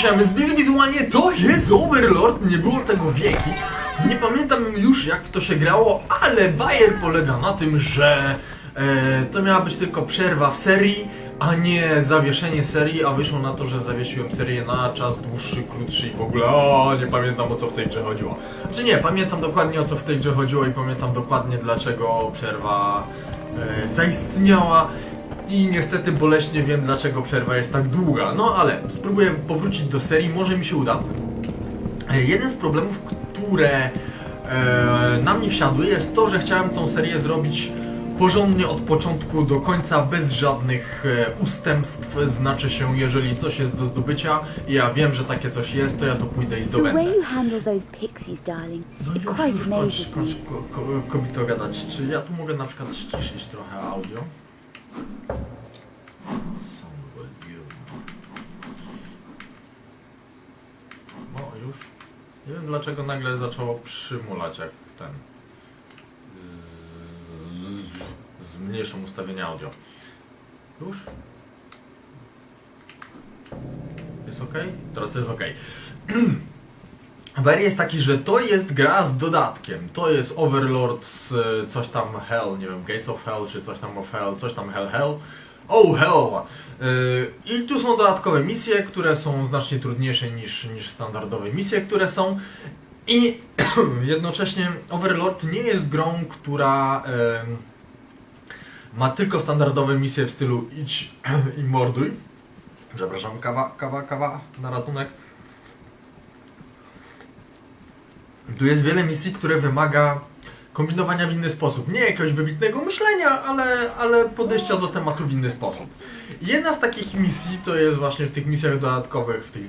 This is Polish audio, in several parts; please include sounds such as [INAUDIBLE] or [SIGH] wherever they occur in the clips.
dzisiaj, wizualnie to jest Overlord, nie było tego wieki. Nie pamiętam już jak to się grało, ale bajer polega na tym, że e, to miała być tylko przerwa w serii, a nie zawieszenie serii, a wyszło na to, że zawiesiłem serię na czas dłuższy, krótszy i w ogóle o, nie pamiętam o co w tej grze chodziło. Znaczy nie, pamiętam dokładnie o co w tej grze chodziło i pamiętam dokładnie dlaczego przerwa e, zaistniała. I niestety boleśnie wiem, dlaczego przerwa jest tak długa. No ale spróbuję powrócić do serii, może mi się uda. E, Jeden z problemów, które e, na mnie wsiadły, jest to, że chciałem tą serię zrobić porządnie od początku do końca, bez żadnych e, ustępstw. Znaczy się, jeżeli coś jest do zdobycia i ja wiem, że takie coś jest, to ja to pójdę i zdobędę. No it już, już amazes kończ me. ko, ko, kobito gadać. Czy ja tu mogę na przykład ściszyć trochę audio? No już. Nie wiem dlaczego nagle zaczęło przymulać jak ten. Z, zmniejszam ustawienie audio. Już? Jest ok? Teraz jest ok. [CLEARS THROAT] Barry jest taki, że to jest gra z dodatkiem. To jest Overlord z e, coś tam Hell, nie wiem, Gates of Hell, czy coś tam of Hell, coś tam Hell Hell. Oh Hell! Yy, I tu są dodatkowe misje, które są znacznie trudniejsze niż, niż standardowe misje, które są. I [CLEARS THROAT] jednocześnie Overlord nie jest grą, która ma tylko standardowe misje w stylu idź [CLEARS THROAT] i morduj. Przepraszam, kawa, kawa, kawa na ratunek. Tu jest wiele misji, które wymaga kombinowania w inny sposób. Nie jakiegoś wybitnego myślenia, ale, ale podejścia do tematu w inny sposób. Jedna z takich misji to jest właśnie w tych misjach dodatkowych, w tych,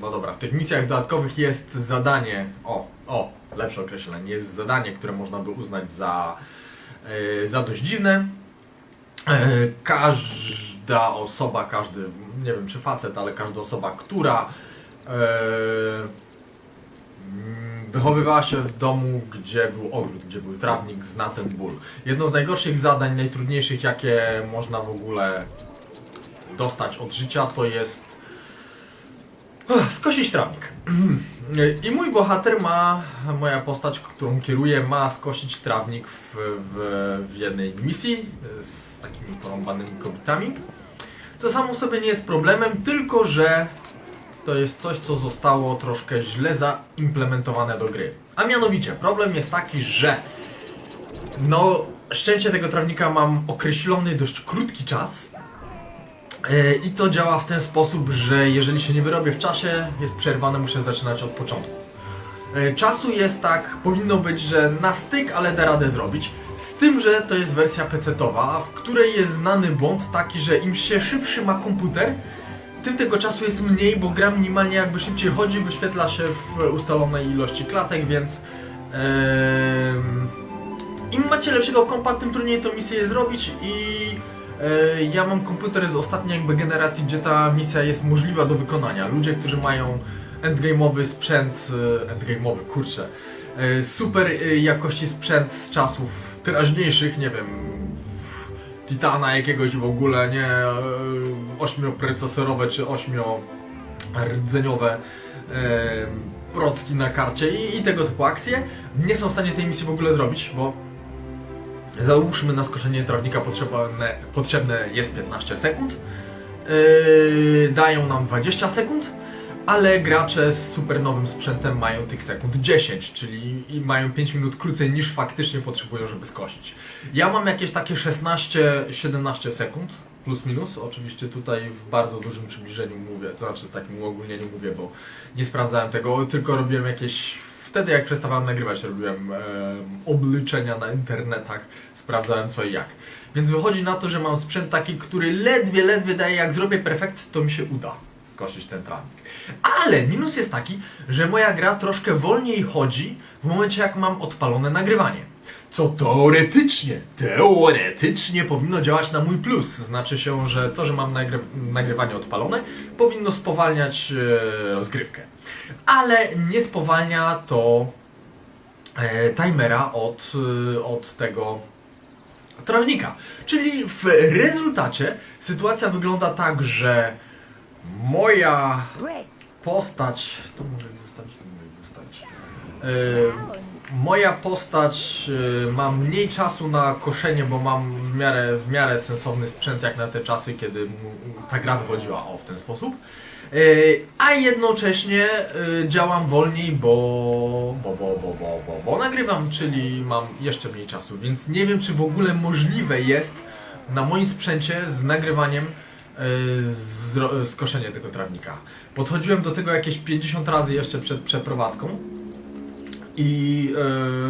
no dobra, w tych misjach dodatkowych jest zadanie, o, o, lepsze określenie, jest zadanie, które można by uznać za, e, za dość dziwne. E, każda osoba, każdy, nie wiem czy facet, ale każda osoba, która Mm, Wychowywała się w domu, gdzie był ogród, gdzie był trawnik, zna ten ból. Jedno z najgorszych zadań, najtrudniejszych, jakie można w ogóle dostać od życia, to jest skosić trawnik. [CLEARS THROAT] I mój bohater ma, moja postać, którą kieruję, ma skosić trawnik w, w, w jednej misji z takimi porąbanymi kobietami. Co samo sobie nie jest problemem, tylko że to jest coś, co zostało troszkę źle zaimplementowane do gry. A mianowicie, problem jest taki, że no, szczęście tego trawnika mam określony dość krótki czas. E, I to działa w ten sposób, że jeżeli się nie wyrobię w czasie, jest przerwane, muszę zaczynać od początku. E, Czasu jest tak, powinno być, że na styk, ale da radę zrobić. Z tym, że to jest wersja PC-towa, w której jest znany błąd taki, że im się szybszy ma komputer, tym tego czasu jest mniej, bo gra minimalnie jakby szybciej chodzi, wyświetla się w ustalonej ilości klatek, więc em, im macie lepszego kompa, tym trudniej tą misję zrobić i e, ja mam komputer z ostatniej jakby generacji, gdzie ta misja jest możliwa do wykonania. Ludzie, którzy mają endgame'owy sprzęt, e, endgame'owy, kurczę, e, super jakości sprzęt z czasów teraźniejszych, nie wiem, Titana jakiegoś w ogóle, nie, e, ośmioprocesorowe czy ośmiordzeniowe e, procki na karcie i, i tego typu akcje nie są w stanie tej misji w ogóle zrobić, bo załóżmy na skoszenie trawnika potrzebne, potrzebne jest 15 sekund, yy, dają nam 20 sekund, ale gracze z super nowym sprzętem mają tych sekund 10, czyli mają 5 minut krócej niż faktycznie potrzebują, żeby skosić. Ja mam jakieś takie 16-17 sekund, plus minus. Oczywiście tutaj w bardzo dużym przybliżeniu mówię, to znaczy takim uogólnieniu mówię, bo nie sprawdzałem tego, tylko robiłem jakieś. Wtedy jak przestawałem nagrywać, robiłem em, obliczenia na internetach, sprawdzałem co i jak. Więc wychodzi na to, że mam sprzęt taki, który ledwie, ledwie daje, jak zrobię perfekt, to mi się uda skosić ten trawnik. Ale minus jest taki, że moja gra troszkę wolniej chodzi w momencie jak mam odpalone nagrywanie. Co teoretycznie, teoretycznie powinno działać na mój plus. Znaczy się, że to, że mam nagry nagrywanie odpalone, powinno spowalniać e, rozgrywkę. Ale nie spowalnia to e, timera od, e, od tego trawnika. Czyli w rezultacie sytuacja wygląda tak, że moja postać. To może ich zostawić, to może ich zostawić. E, moja postać e, ma mniej czasu na koszenie, bo mam w miarę, w miarę sensowny sprzęt jak na te czasy, kiedy m- ta gra wychodziła o w ten sposób. E, A jednocześnie działam wolniej, bo, bo, bo, bo, bo, bo, bo nagrywam, czyli mam jeszcze mniej czasu, więc nie wiem, czy w ogóle możliwe jest na moim sprzęcie z nagrywaniem skoszenie tego trawnika. Podchodziłem do tego jakieś 50 razy jeszcze przed przeprowadzką i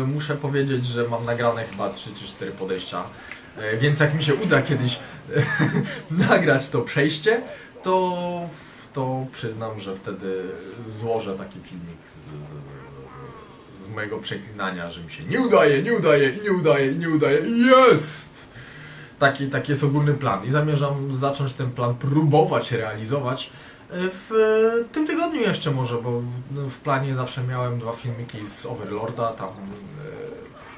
e, muszę powiedzieć, że mam nagrane chyba 3 czy 4 podejścia, e, więc jak mi się uda kiedyś [LAUGHS] nagrać to przejście, to, to przyznam, że wtedy złożę taki filmik z, z, z, z, mojego przeklinania, że mi się nie udaje, nie udaje, nie udaje, nie udaje. Jest! Taki, taki jest ogólny plan i zamierzam zacząć ten plan próbować realizować e, w e, tym tygodniu jeszcze może, bo w planie zawsze miałem dwa filmiki z Overlorda, tam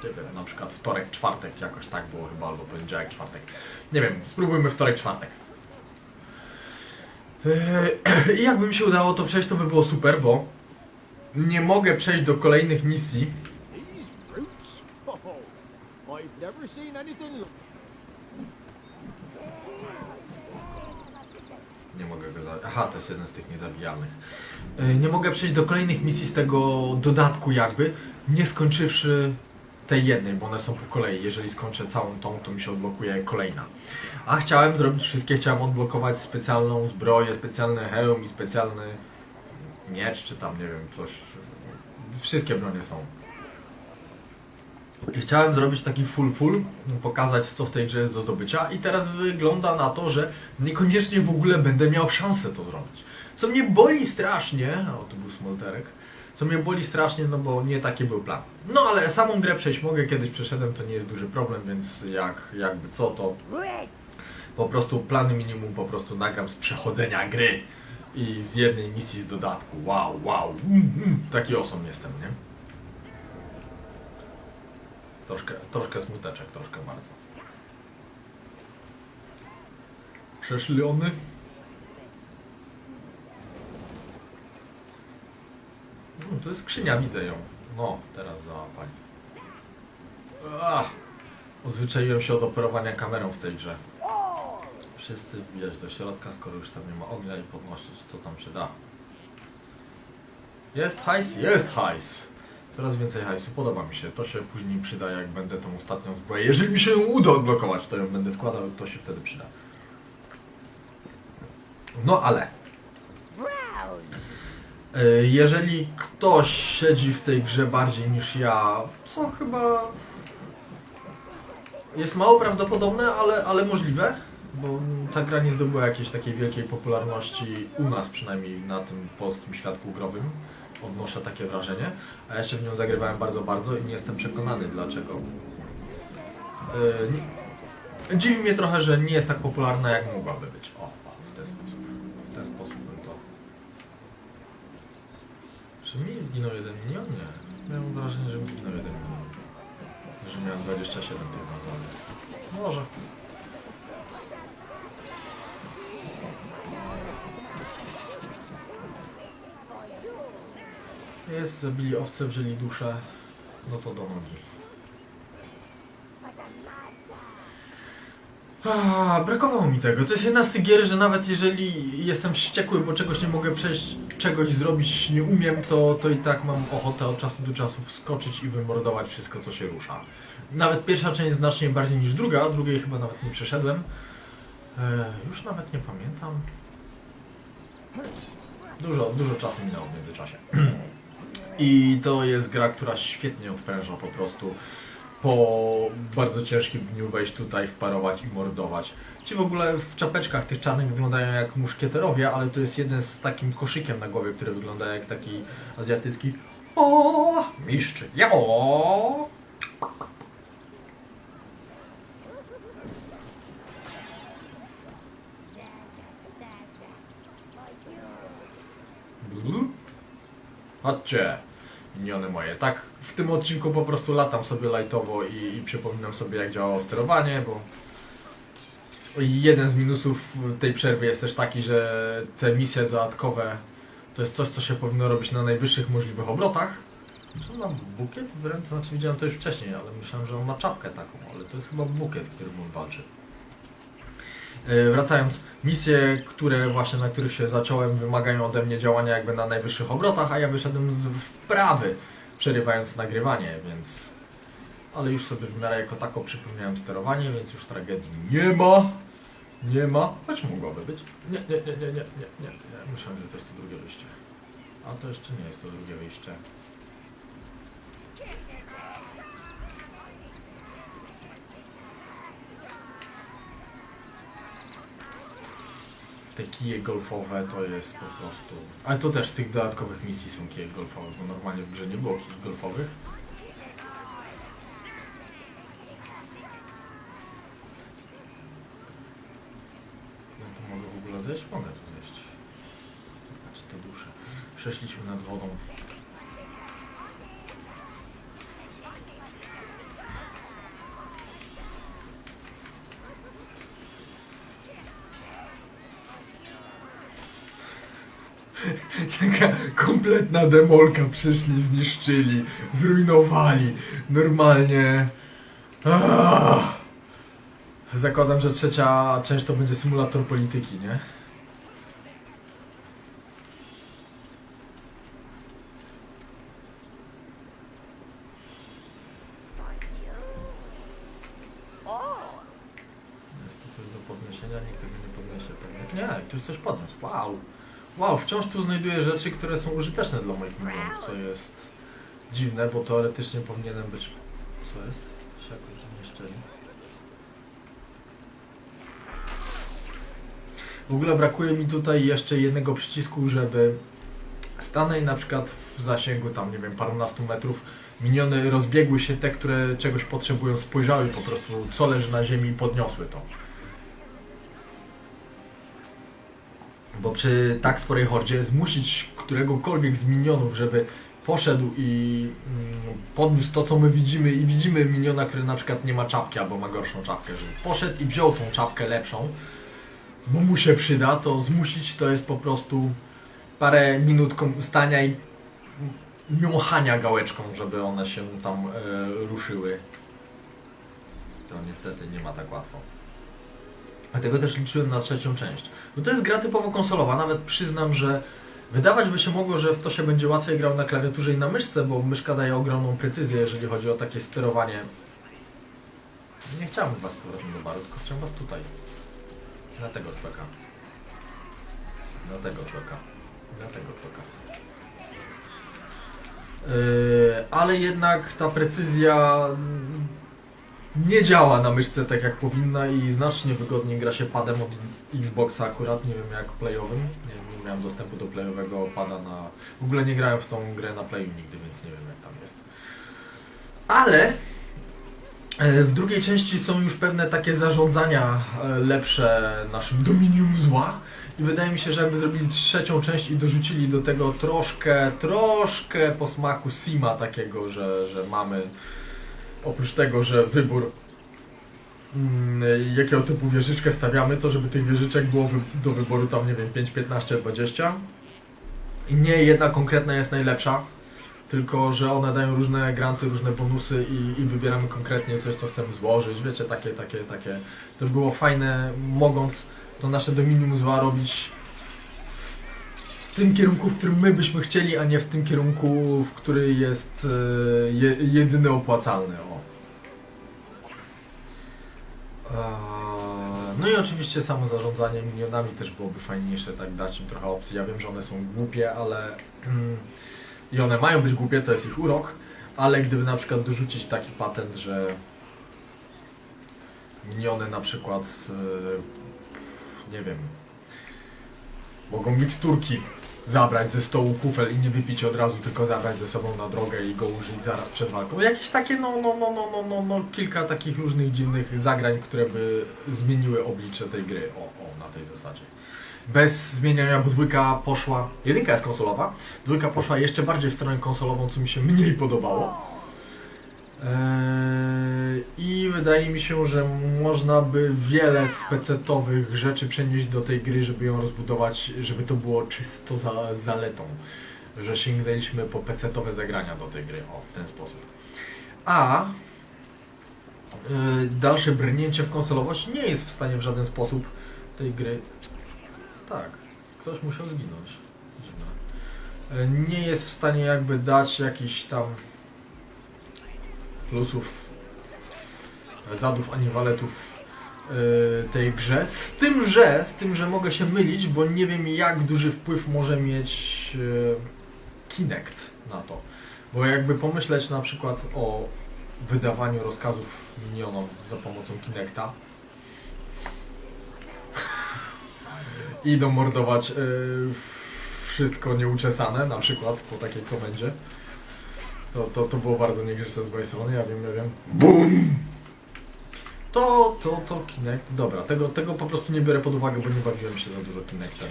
nie wiem, na przykład wtorek, czwartek jakoś tak było chyba, albo poniedziałek, czwartek. Nie wiem, spróbujmy wtorek, czwartek. E, [CLEARS THROAT] I jakby mi się udało to przejść, to by było super, bo nie mogę przejść do kolejnych misji, Nie mogę go zabić. Aha, to jest jeden z tych niezabijalnych. Yy, Nie mogę przejść do kolejnych misji z tego dodatku jakby, nie skończywszy tej jednej, bo one są po kolei. Jeżeli skończę całą tą, to mi się odblokuje kolejna. A chciałem zrobić wszystkie, chciałem odblokować specjalną zbroję, specjalny hełm i specjalny miecz, czy tam nie wiem, coś. Wszystkie bronie są. Chciałem zrobić taki full full, pokazać co w tej grze jest do zdobycia i teraz wygląda na to, że niekoniecznie w ogóle będę miał szansę to zrobić. Co mnie boli strasznie, o tu był smolterek, co mnie boli strasznie, no bo nie taki był plan. No ale samą grę przejść mogę, kiedyś przeszedłem, to nie jest duży problem, więc jak, jakby co to po prostu plany minimum po prostu nagram z przechodzenia gry i z jednej misji z dodatku. Wow, wow, mm, mm, taki osom jestem, nie? Troszkę, troszkę smuteczek, troszkę bardzo. Przeszliony. No, to jest skrzynia, widzę ją. No, teraz załapali. Ach, odzwyczaiłem się od operowania kamerą w tej grze. Wszyscy wbijać do środka, skoro już tam nie ma ognia i podnosić co tam się da. Jest hajs? Jest hajs! Coraz więcej hajsu, podoba mi się. To się później przyda, jak będę tą ostatnią zbroję. Jeżeli mi się ją uda odblokować, to ją będę składał, to się wtedy przyda. No ale. Y, Jeżeli ktoś siedzi w tej grze bardziej niż ja, co chyba jest mało prawdopodobne, ale, ale możliwe, bo ta gra nie zdobyła jakiejś takiej wielkiej popularności u nas przynajmniej na tym polskim świadku growym. Odnoszę takie wrażenie, a ja się w nią zagrywałem bardzo, bardzo i nie jestem przekonany dlaczego. Yy, dziwi mnie trochę, że nie jest tak popularna jak mogłaby być. O, o w ten sposób. W ten sposób bym to. Czy mi zginął jeden minion? Nie. Miałem wrażenie, że mi zginął jeden minion. Że miałem 27 tych na Może. Jest, zabili owce, wzięli duszę. No to do nogi. Ah, brakowało mi tego. To jest jedna z tych gier, że nawet jeżeli jestem wściekły, bo czegoś nie mogę przejść, czegoś zrobić nie umiem, to, to i tak mam ochotę od czasu do czasu wskoczyć i wymordować wszystko, co się rusza. Nawet pierwsza część znacznie bardziej niż druga, a drugiej chyba nawet nie przeszedłem. E, już nawet nie pamiętam. Dużo, dużo czasu minęło w międzyczasie. [CLEARS THROAT] I to jest gra, która świetnie odpręża po prostu po bardzo ciężkim dniu wejść tutaj, wparować i mordować. Ci w ogóle w czapeczkach tych czarnych wyglądają jak muszkieterowie, ale to jest jeden z takim koszykiem na głowie, który wygląda jak taki azjatycki o mistrz. Ja o? Chodźcie, miniony moje. Tak, w tym odcinku po prostu latam sobie lightowo i, i przypominam sobie jak działało sterowanie, bo jeden z minusów tej przerwy jest też taki, że te misje dodatkowe To jest coś, co się powinno robić na najwyższych możliwych obrotach. Czy on ma bukiet w ręce? Znaczy widziałem to już wcześniej, ale myślałem, że on ma czapkę taką, ale to jest chyba bukiet, którym on walczy. E, Wracając, misje, które właśnie na których się zacząłem, wymagają ode mnie działania jakby na najwyższych obrotach, a ja wyszedłem z wprawy, przerywając nagrywanie, więc. Ale już sobie w miarę jako tako przypomniałem sterowanie, więc już tragedii nie ma. Nie ma, choć mogłoby być. Nie, nie, nie, nie, nie, nie, nie, nie. Myślałem, że to jest to drugie wyjście. A to jeszcze nie jest to drugie wyjście. Te kije golfowe to jest po prostu... Ale to też z tych dodatkowych misji są kije golfowe, bo normalnie w grze nie było kijów golfowych. Ja tu mogę w ogóle zejść? Mogę tu zejść. Patrz to duszę. Przeszliśmy nad wodą. Kompletna demolka przyszli, zniszczyli, zrujnowali. Normalnie. Ah. Zakładam, że trzecia część to będzie symulator polityki, nie? Jest to coś do podniesienia, nikt tego nie podniesie pewnie. Nie, ktoś coś podniósł. Wow. Wow, wciąż tu znajduję rzeczy, które są użyteczne dla moich minionów, co jest dziwne, bo teoretycznie powinienem być... Co jest? Jakoś nie szczeli. W ogóle brakuje mi tutaj jeszcze jednego przycisku, żeby stanę i na przykład w zasięgu tam, nie wiem, parunastu metrów miniony rozbiegły się te, które czegoś potrzebują, spojrzały po prostu co leży na ziemi i podniosły to. Bo przy tak sporej hordzie zmusić któregokolwiek z minionów, żeby poszedł i mm, podniósł to, co my widzimy i widzimy miniona, który na przykład nie ma czapki albo ma gorszą czapkę, żeby poszedł i wziął tą czapkę lepszą, bo mu się przyda, to zmusić to jest po prostu parę minut stania i miąchania gałeczką, żeby one się tam e, ruszyły. To niestety nie ma tak łatwo. Dlatego też liczyłem na trzecią część. No to jest gra typowo konsolowa, nawet przyznam, że wydawać by się mogło, że w to się będzie łatwiej grał na klawiaturze i na myszce, bo myszka daje ogromną precyzję, jeżeli chodzi o takie sterowanie. Nie chciałem was powrotem do baru, tylko chciałem was tutaj. Na tego człowieka. Na tego człowieka. Na tego człowieka. Yy, ale jednak ta precyzja nie działa na myszce tak jak powinna i znacznie wygodniej gra się padem od Xboxa akurat, nie wiem jak playowym. Nie, nie miałem dostępu do playowego pada na... W ogóle nie grałem w tą grę na playu nigdy, więc nie wiem jak tam jest. Ale e, w drugiej części są już pewne takie zarządzania e, lepsze naszym dominium zła. I wydaje mi się, że jakby zrobili trzecią część i dorzucili do tego troszkę, troszkę posmaku Sima takiego, że, że mamy oprócz tego, że wybór mm, jakiego typu wieżyczkę stawiamy, to żeby tych wieżyczek było do wyboru tam, nie wiem, 5, 15, 20 i nie jedna konkretna jest najlepsza, tylko że one dają różne granty, różne bonusy i, i wybieramy konkretnie coś, co chcemy złożyć, wiecie, takie, takie, takie. To by było fajne, mogąc to nasze Dominium zła robić w tym kierunku, w którym my byśmy chcieli, a nie w tym kierunku, w który jest e, je, jedyny opłacalny. O. Eee, No i oczywiście samo zarządzanie minionami też byłoby fajniejsze, tak dać im trochę opcji. Ja wiem, że one są głupie, ale mm, i one mają być głupie, to jest ich urok, ale gdyby na przykład dorzucić taki patent, że miniony na przykład e, nie wiem mogą miksturki zabrać ze stołu kufel i nie wypić od razu, tylko zabrać ze sobą na drogę i go użyć zaraz przed walką. Jakieś takie, no, no, no, no, no, no, no kilka takich różnych dziwnych zagrań, które by zmieniły oblicze tej gry. O, o, na tej zasadzie. Bez zmieniania, bo dwójka poszła, jedynka jest konsolowa, dwójka poszła jeszcze bardziej w stronę konsolową, co mi się mniej podobało. Eee, I wydaje mi się, że można by wiele specetowych rzeczy przenieść do tej gry, żeby ją rozbudować, żeby to było czysto za zaletą. Że sięgnęliśmy po pecetowe zagrania do tej gry, o, w ten sposób. A Yy, dalsze brnięcie w konsolowość nie jest w stanie w żaden sposób tej gry. Tak, ktoś musiał zginąć. Yy, Nie jest w stanie jakby dać jakichś tam plusów, zadów ani waletów yy, tej grze. Z tym, że, z tym, że mogę się mylić, bo nie wiem jak duży wpływ może mieć yy, Kinect na to. Bo jakby pomyśleć na przykład o wydawaniu rozkazów minionom za pomocą Kinecta [LAUGHS] i domordować yy, wszystko nieuczesane, na przykład po takiej komendzie. To, to, to było bardzo niegrzeczne z mojej strony, ja wiem, ja wiem. BUM! To, to, to Kinect, dobra, tego, tego po prostu nie biorę pod uwagę, bo nie bawiłem się za dużo Kinectem.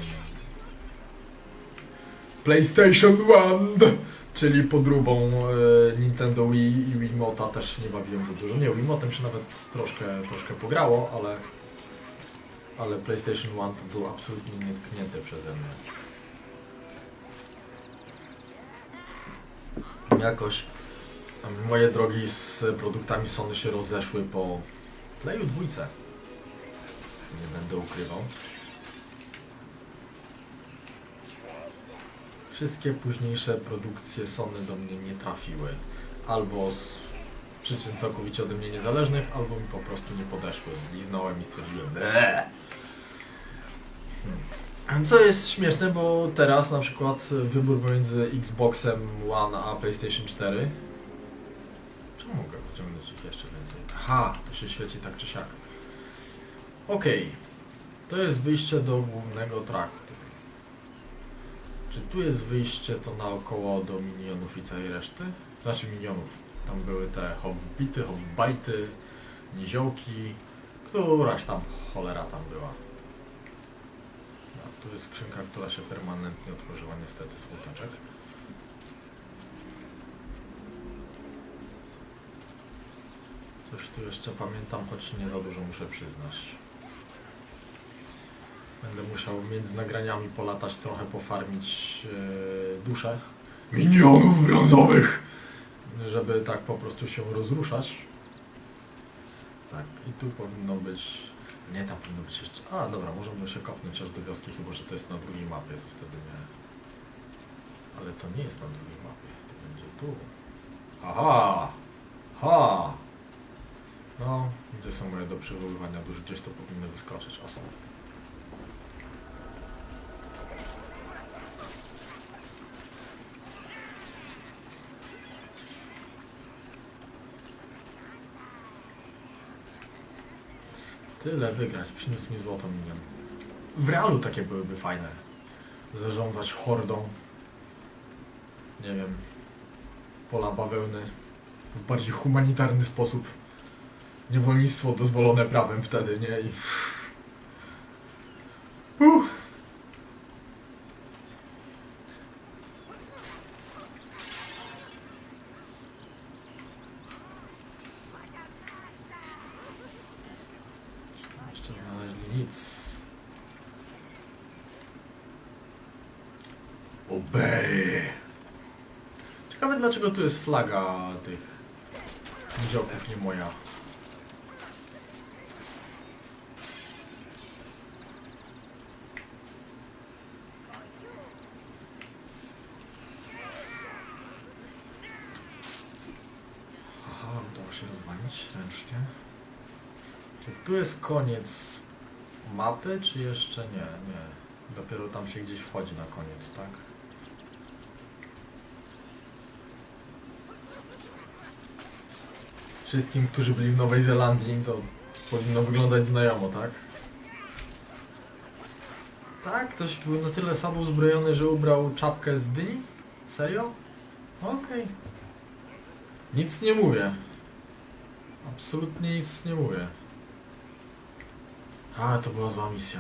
PlayStation One! Czyli podróbą e, Nintendo Wii i Wiimota też nie bawiłem za dużo. Nie, Wiimotem się nawet troszkę, troszkę pograło, ale, ale PlayStation One to był absolutnie nietknięty przeze mnie. Jakoś moje drogi z produktami Sony się rozeszły po Playu dwójce. Nie będę ukrywał. Wszystkie późniejsze produkcje Sony do mnie nie trafiły. Albo z przyczyn całkowicie ode mnie niezależnych, albo mi po prostu nie podeszły. Liznąłem i stwierdziłem, "Eee". Hmm. Co jest śmieszne, bo teraz na przykład wybór pomiędzy Xboxem One a PlayStation 4. Czemu mogę pociągnąć ich jeszcze więcej? Aha, to się świeci tak czy siak. Okej. To jest wyjście do głównego traktu. Czy tu jest wyjście to naokoło do minionów i całej reszty? Znaczy minionów. Tam były te hobbity, hobbity, niziołki, któraś tam cholera tam była. A tu jest skrzynka, która się permanentnie otworzyła niestety smuteczek. Coś tu jeszcze pamiętam, choć nie za dużo muszę przyznać. Będę musiał między nagraniami polatać trochę, pofarmić yy, duszę minionów brązowych, żeby tak po prostu się rozruszać. Tak, i tu powinno być... Nie, tam powinno być jeszcze... A, dobra, możemy się kopnąć aż do wioski, chyba że to jest na drugiej mapie, to wtedy nie. Ale to nie jest na drugiej mapie, to będzie tu. Aha! Ha! No, gdzie są moje do przywoływania duży? Gdzieś to powinno wyskoczyć. O, są. Tyle wygrać, przyniósł mi złoto minion. W realu takie byłyby fajne. Zarządzać hordą. Nie wiem. Pola bawełny. W bardziej humanitarny sposób. Niewolnictwo dozwolone prawem wtedy, nie? I... Jeszcze znaleźli nic. Obey! Ciekawe dlaczego tu jest flaga tych niziołków, nie moja. Aha, udało się rozwalić ręcznie. Czy tu jest koniec mapy, czy jeszcze nie? Nie. Dopiero tam się gdzieś wchodzi na koniec, tak? Wszystkim, którzy byli w Nowej Zelandii, to powinno wyglądać znajomo, tak? Tak? Ktoś był na tyle słabo uzbrojony, że ubrał czapkę z dyni? Serio? Okej. Nic nie mówię. Absolutnie nic nie mówię. Ale to była zła misja.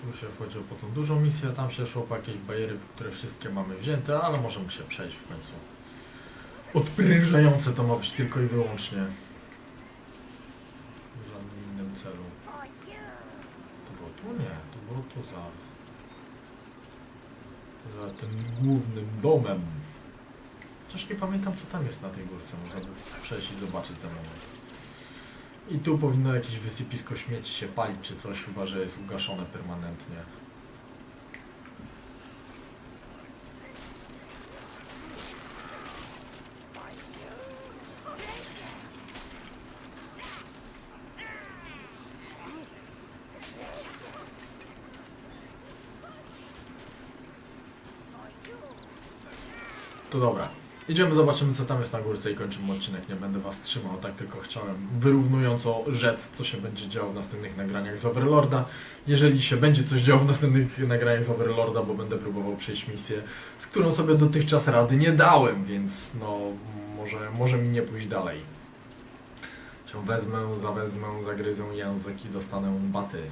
Tu się wchodziło po tą dużą misję, tam się szło po jakieś bajery, które wszystkie mamy wzięte, ale możemy się przejść w końcu. Odprężające to ma być tylko i wyłącznie. Tu za... Za tym głównym domem. Chociaż nie pamiętam co tam jest na tej górce, można by przejść i zobaczyć za moment. I tu powinno jakieś wysypisko śmieci się palić czy coś, chyba że jest ugaszone permanentnie. To dobra. Idziemy, zobaczymy co tam jest na górce i kończymy odcinek. Nie będę was trzymał, tak tylko chciałem wyrównująco rzec, co się będzie działo w następnych nagraniach z Overlorda. Jeżeli się będzie coś działo w następnych nagraniach z Overlorda, bo będę próbował przejść misję, z którą sobie dotychczas rady nie dałem, więc no może, może mi nie pójść dalej. Cię wezmę, zawezmę, zagryzę język i dostanę baty.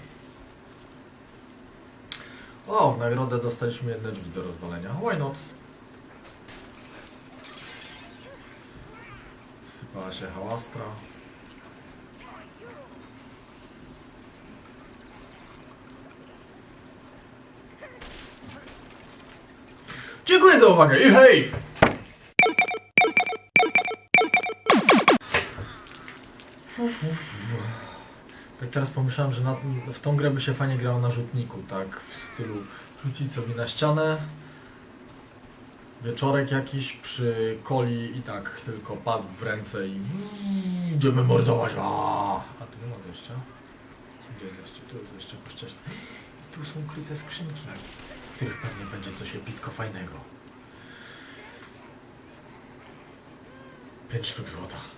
O, w nagrodę dostaliśmy jedne drzwi do rozwalenia. Why not? Wsypała się hałastra. Dziękuję za uwagę i hej! Tak teraz pomyślałem, że na, w tą grę by się fajnie grało na rzutniku, tak w stylu rzucić sobie na ścianę, wieczorek jakiś przy coli i tak tylko padł w ręce i mm, idziemy mordować. A, a tu nie ma wejścia. Gdzie jest? Tu jest po ścieżce. I tu są ukryte skrzynki, w których pewnie będzie coś epicko fajnego. 5 sztuk złota.